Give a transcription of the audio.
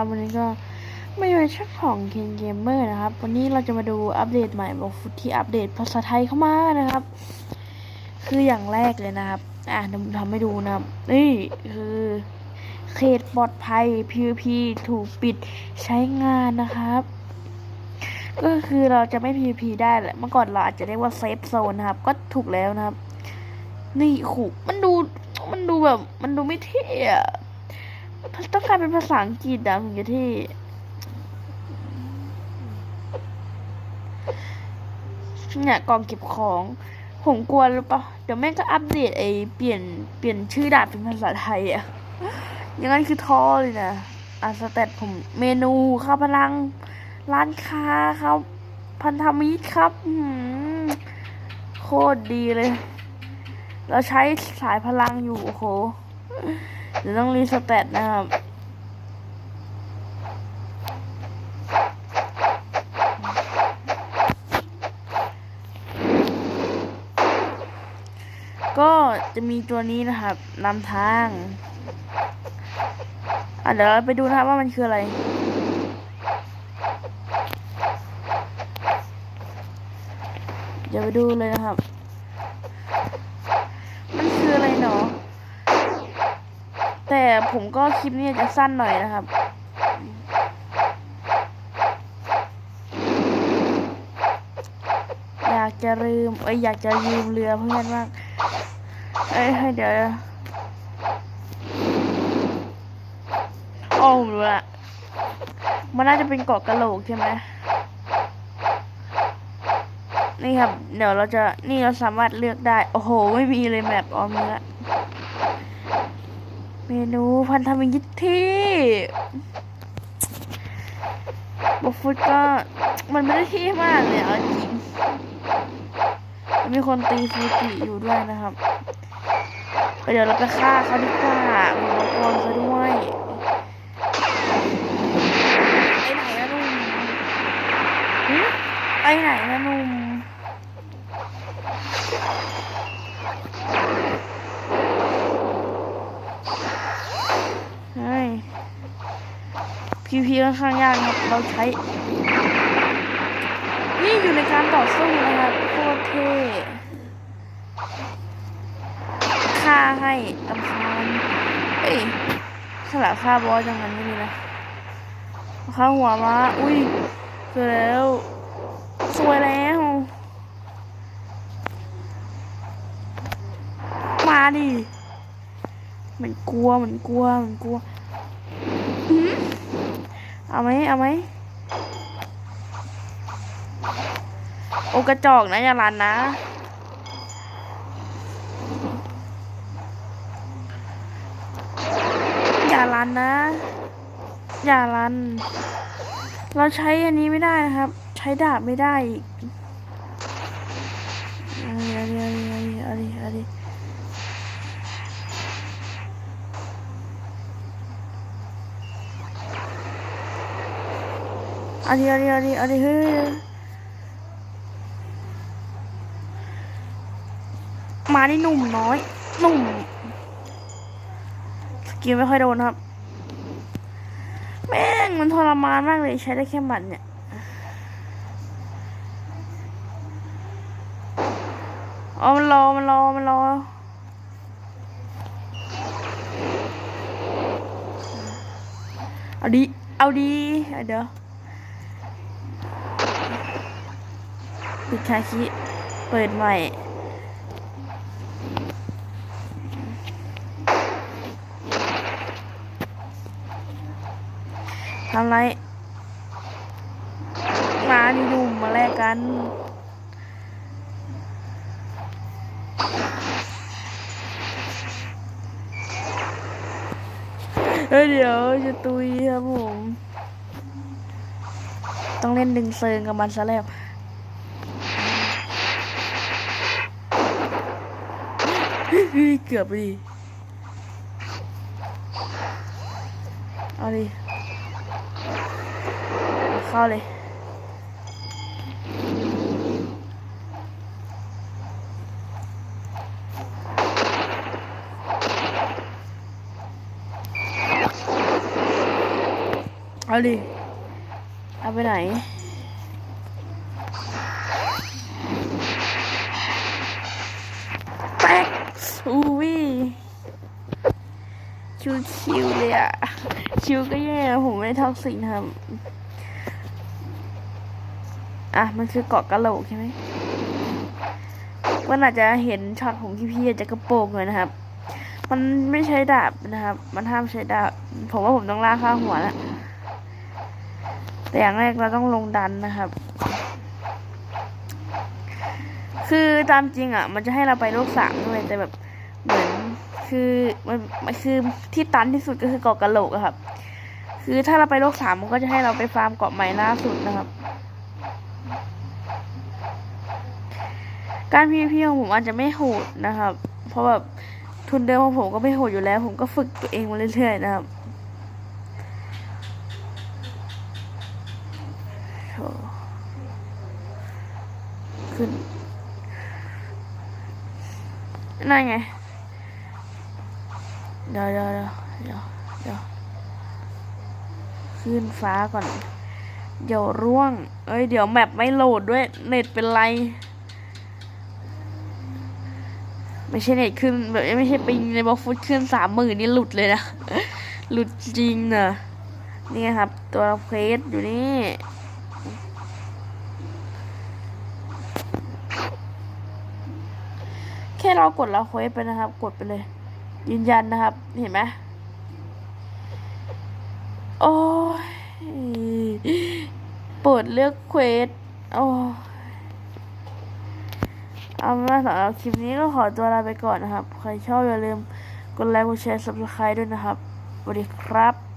นะครับ วันนี้ก็ไม่ใช่ช่องของเคนเกมเมอร์นะครับ วันนี้เราจะมาดูอัปเดตใหม่บอกฟุตที่อัปเดตภาษาไทยเข้ามานะครับ คืออย่างแรกเลยนะครับ อะเดี๋ยวผมทำให้ดูนะครับ นี่คือเขตปลอดภัย PVP ถูกปิดใช้งานนะครับ ก็คือเราจะไม่ PVP ได้แหละ เมื่อก่อนเราอาจจะเรียกว่าเซฟโซนนะครับ ก็ถูกแล้วนะครับ นี่ขู่มันดู มันดูแบบ มันดูไม่เท่อะ ต้องการเป็นภาษาอังกฤษอะถึงจะเท่เนี่ยกล่องเก็บของ ผมกลัวหรือเปล่าเดี๋ยวแม่ก็อัปเดตไอเปลี่ยนเปลี่ยนชื่อดาบเป็นภาษาไทยอะอย่างนั้นคือท้อเลยนะอะสเตตผมเมนูข้าวพลัง ร้านค้าครับ พันธมิตรครับโคตรดีเลย เราใช้สายพลังอยู่โอ้โห เดี๋ยวต้องรีสเตตนะครับก็จะมีตัวนี้นะครับนำทาง อะเดี๋ยวเราไปดูนะครับว่ามันคืออะไร เดี๋ยวไปดูเลยนะครับ มันคืออะไรเนาะ แต่ผมก็คลิปนี้จะสั้นหน่อยนะครับ อยากจะลืมเอ้ยอยากจะยืมเรือเพื่อนมากเอ้ยให้เดี๋ยวโอ้ผมรู้ละมันน่าจะเป็นเกาะกะโหลกใช่ไหมนี่ครับ เดี๋ยวเราจะนี่เราสามารถเลือกได้ โอ้โห ไม่มีเลยแมปออมเนื้อ เมนูพันธมิตรที่บุฟฟุตก็มันไม่ได้ที่มากเลยเอาจริงมีคนตีฟูจิอยู่ด้วยนะครับเดี๋ยวเราไปฆ่าเขาดีกว่าอุปกรณ์เขาด้วยไปไหนนะนุ่มไปไหนนะนุ่มเฮ้ย พีพีค่อนข้างยากครับ เราใช้ นี่อยู่ในการต่อสู้นะครับโคตรเท่ฆ่าให้ตำคาญเอ้ยสลับฆ่าบอสอย่างนั้นไม่ดีนะฆ่าหัวมาอุ้ยสวยแล้ว สวยแล้ว มาดิเหมือนกลัวเหมือนกลัวเหมือนกลัว เอาไหมเอาไหมโอกระจอกนะอย่ารันนะ อย่ารันนะ อย่ารัน เราใช้อันนี้ไม่ได้นะครับ ใช้ดาบไม่ได้อีกเอาดิเอาดิเอาดิเอาดิเอาดิ เอาดิเอาดิเอาดิเอาดิเฮ้ยมาได้หนุ่มน้อยหนุ่มสกิลไม่ค่อยโดนครับ แม่งมันทรมานมากเลยใช้ได้แค่หมัดเนี่ยอ๋อมันรอมันรอมันรอเอาดี เอาดีเอาเดี๋ยว ปิดคาคิเปิดใหม่ทำไร มาดิดุมมาแลกกัน เฮ้ยเดี๋ยวจะตุยครับผม ต้องเล่นดึงเซิงกับมันซะแล้ว เฮ้ยเกือบไปดิเอาดิเข้าเลยเอาดิเอาไปไหน แป๊ก อุ้ยชิวชิวๆเลยอะชิวก็แย่ผมไม่ท็อกซิกครับ อะ มันคือเกาะกะโหลกใช่ไหมมันอาจจะเห็นช็อตของพี่ๆอาจจะกระโปรงเลยนะครับ มันไม่ใช้ดาบนะครับ มันห้ามใช้ดาบ ผมว่าผมต้องล่ากข้าหัวแล้วแต่อย่างแรกเราต้องลงดันนะครับ คือตามจริงอะ มันจะให้เราไปโลกสามด้วยแต่แบบ คือมันมันคือที่ตันที่สุดก็คือเกาะกะโหลกครับ คือถ้าเราไปโลกสามมันก็จะให้เราไปฟาร์มเกาะใหม่ล่าสุดนะครับ การพีพีของผมอาจจะไม่โหดนะครับ เพราะแบบทุนเดิมของผมก็ไม่โหดอยู่แล้ว ผมก็ฝึกตัวเองมาเรื่อยๆนะครับขึ้นนั่นไง เดี๋ยวเดี๋ยวเดี๋ยวเดี๋ยวขึ้นฟ้าก่อน เดี๋ยวร่วง เอ้ย เดี๋ยวแมปไม่โหลดด้วย เน็ตเป็นไร ไม่ใช่เน็ตขึ้นแบบไม่ใช่ปิงในบล็อกฟุตขึ้นสามหมื่นนี่หลุดเลยนะ หลุดจริงเนอะนี่ครับ ตัวเพสอยู่นี่แค่เรากดเราเควสไปนะครับ กดไปเลย ยืนยันนะครับ เห็นไหมโอ้ยเปิดเลือกเควสโอ้เอามาสำหรับคลิปนี้ก็ขอตัวลาไปก่อนนะครับ ใครชอบอย่าลืมกดไลค์กดแชร์ subscribe ด้วยนะครับสวัสดีครับ